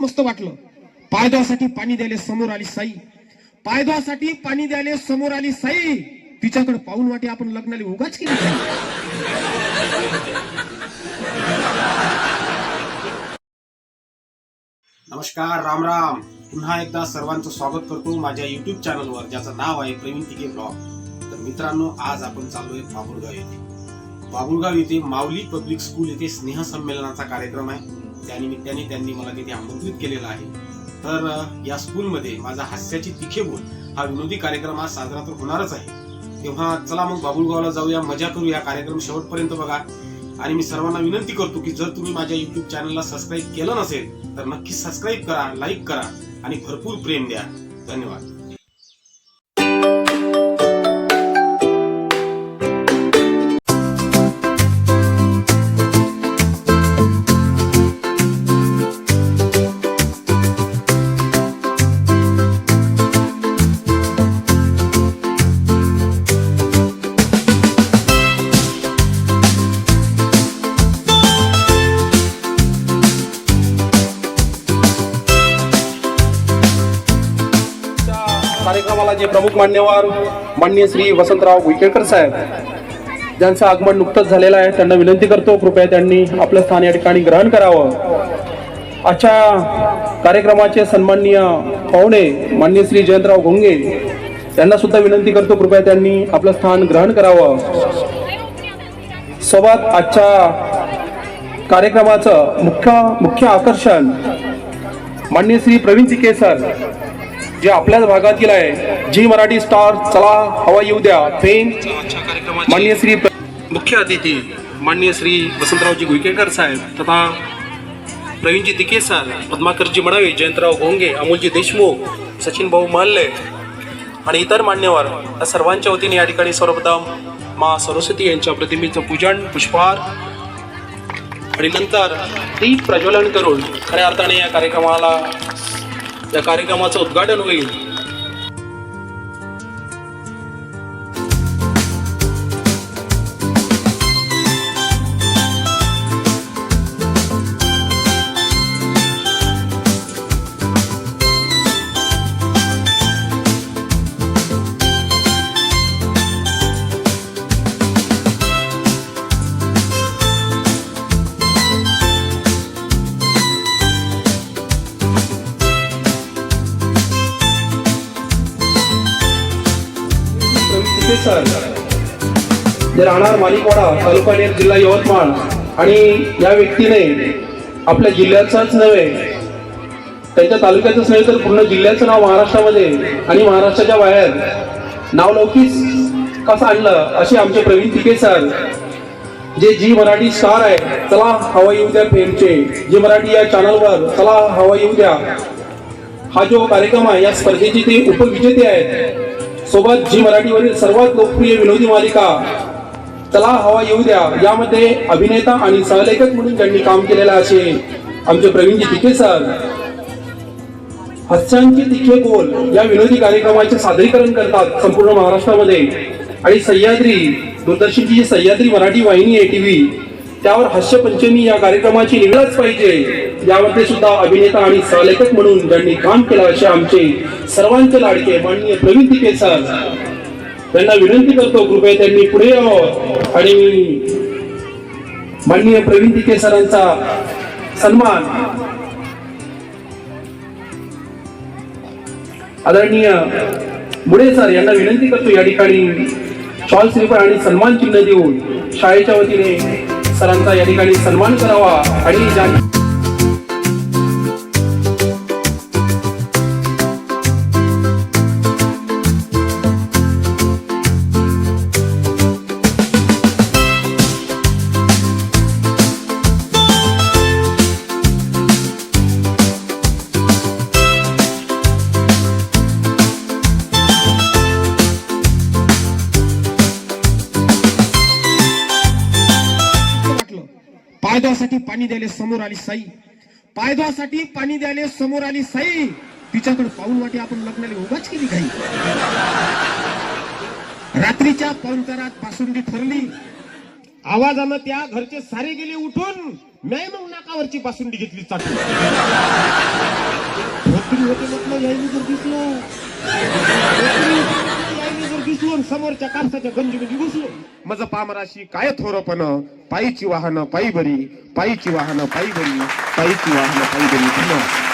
मस्त वाटलं. पायदवासाठी पाणी द्यायला समोर आली साई. पायदवासाठी पाणी द्यायला समोर आली साई. तिच्याकडे पाहून वाटे आपण लग्नाला उगाच केली नमस्कार राम राम. पुन्हा एकदा सर्वांचं स्वागत करतो माझ्या युट्यूब चॅनलवर ज्याचं नाव आहे प्रवीण तिके ब्लॉग तर मित्रांनो आज आपण चाललोय बाबुळगाव येथे. बाबुळगाव येथे माऊली पब्लिक स्कूल येथे स्नेह संमेलनाचा कार्यक्रम आहे. त्यानिमित्ताने त्यांनी मला तिथे आमंत्रित केलेलं आहे. तर या स्कूलमध्ये माझा हास्याची तिखे बोल हा विनोदी कार्यक्रम आज साजरा तर होणारच आहे. तेव्हा चला मग बाबुळगावला जाऊया मजा करूया. कार्यक्रम शेवटपर्यंत बघा. आणि मी सर्वांना विनंती करतो की जर तुम्ही माझ्या युट्यूब चॅनलला सबस्क्राईब केलं नसेल तर नक्की सबस्क्राईब करा लाईक करा आणि भरपूर प्रेम द्या. धन्यवाद. कार्यक्रमाला जे प्रमुख मान्यवर माननीय श्री वसंतराव गुईकेकर साहेब ज्यांचं आगमन नुकतंच झालेलं आहे त्यांना विनंती करतो कृपया त्यांनी आपलं स्थान या ठिकाणी ग्रहण करावं. आजच्या कार्यक्रमाचे सन्माननीय पाहुणे माननीय श्री जयंतराव घोंगे त्यांना सुद्धा विनंती करतो कृपया त्यांनी आपलं स्थान ग्रहण करावं. सोबत आजच्या कार्यक्रमाचं मुख्य मुख्य आकर्षण माननीय श्री प्रवीण तिके जे आपल्याच भागातील आहे जी मराठी स्टार चला हवा येऊ द्या फेम. माननीय श्री प्र- मुख्य अतिथी माननीय श्री वसंतरावजी गुईकेकर साहेब तथा प्रवीणजी तिके सर पद्माकरजी मडावी जयंतराव घोंगे अमोलजी देशमुख सचिन भाऊ माल्ले आणि इतर मान्यवर या सर्वांच्या वतीने या ठिकाणी सर्वप्रथम मा सरस्वती यांच्या प्रतिमेचं पूजन पुष्पहार आणि नंतर ती प्रज्वलन करून खऱ्या अर्थाने या कार्यक्रमाला या कार्यक्रमाचं उद्घाटन होईल. सर. जे राहणार मालिकवाडा तालुका नेर जिल्हा यवतमाळ आणि या व्यक्तीने आपल्या जिल्ह्याचाच नव्हे त्यांच्या तालुक्याचंच नव्हे तर पूर्ण जिल्ह्याचं नाव महाराष्ट्रामध्ये आणि महाराष्ट्राच्या बाहेर नावलौकिक कसं आणलं असे आमचे प्रवीण तिके सर जे जी मराठी स्टार आहे चला हवा येऊ द्या फेमचे. जी मराठी या चॅनलवर चला हवा येऊ द्या. हा जो कार्यक्रम आहे या स्पर्धेचे ते उपविजेते आहेत. सोबत जी मराठीवरील सर्वात लोकप्रिय विनोदी मालिका चला हवा येऊ द्या यामध्ये अभिनेता आणि सहलेखक म्हणून त्यांनी काम केलेलं असे आमचे प्रवीणजी तिखे सर. हास्यांचे तिखे बोल या विनोदी कार्यक्रमाचे सादरीकरण करतात संपूर्ण महाराष्ट्रामध्ये. आणि सह्याद्री दूरदर्शनची जी सह्याद्री मराठी वाहिनी आहे टीव्ही त्यावर हास्य पंचमी या कार्यक्रमाची निवडच पाहिजे. यामध्ये सुद्धा अभिनेता आणि सहलेखक म्हणून ज्यांनी काम केलं असे आमचे सर्वांचे लाडके माननीय प्रवीण तिके सर. त्यांना विनंती करतो कृपया त्यांनी पुढे यावं. आणि माननीय प्रवीण तिके सरांचा सन्मान. आदरणीय मुळे सर यांना विनंती करतो या ठिकाणी शॉल श्रीफळ आणि सन्मान चिन्ह देऊन शाळेच्या वतीने सरांचा या ठिकाणी सन्मान करावा. आणि पायदवासाठी पाणी द्यायला समोर आली साई. पायद्यासाठी पाणी द्यायला समोर आली साई. तिच्याकडे पाहून वाटी आपण लग्नाला उभाच केली काही. रात्रीच्या पाहुणचारात पासुंडी ठरली. आवाजानं त्या घरचे सारे गेले उठून. मी मग नाकावरची पासुंडी घेतली चाटून. होते म्हटलं यायला जर दिसलो. जर दिसलो समोरच्या कापसाच्या गंजीमध्ये घुसलो मज पामराशी काय थोरपण? पायीची वाहन पायी बरी पायीची वाहन पायी बरी पायीची वाहनं पायी बरी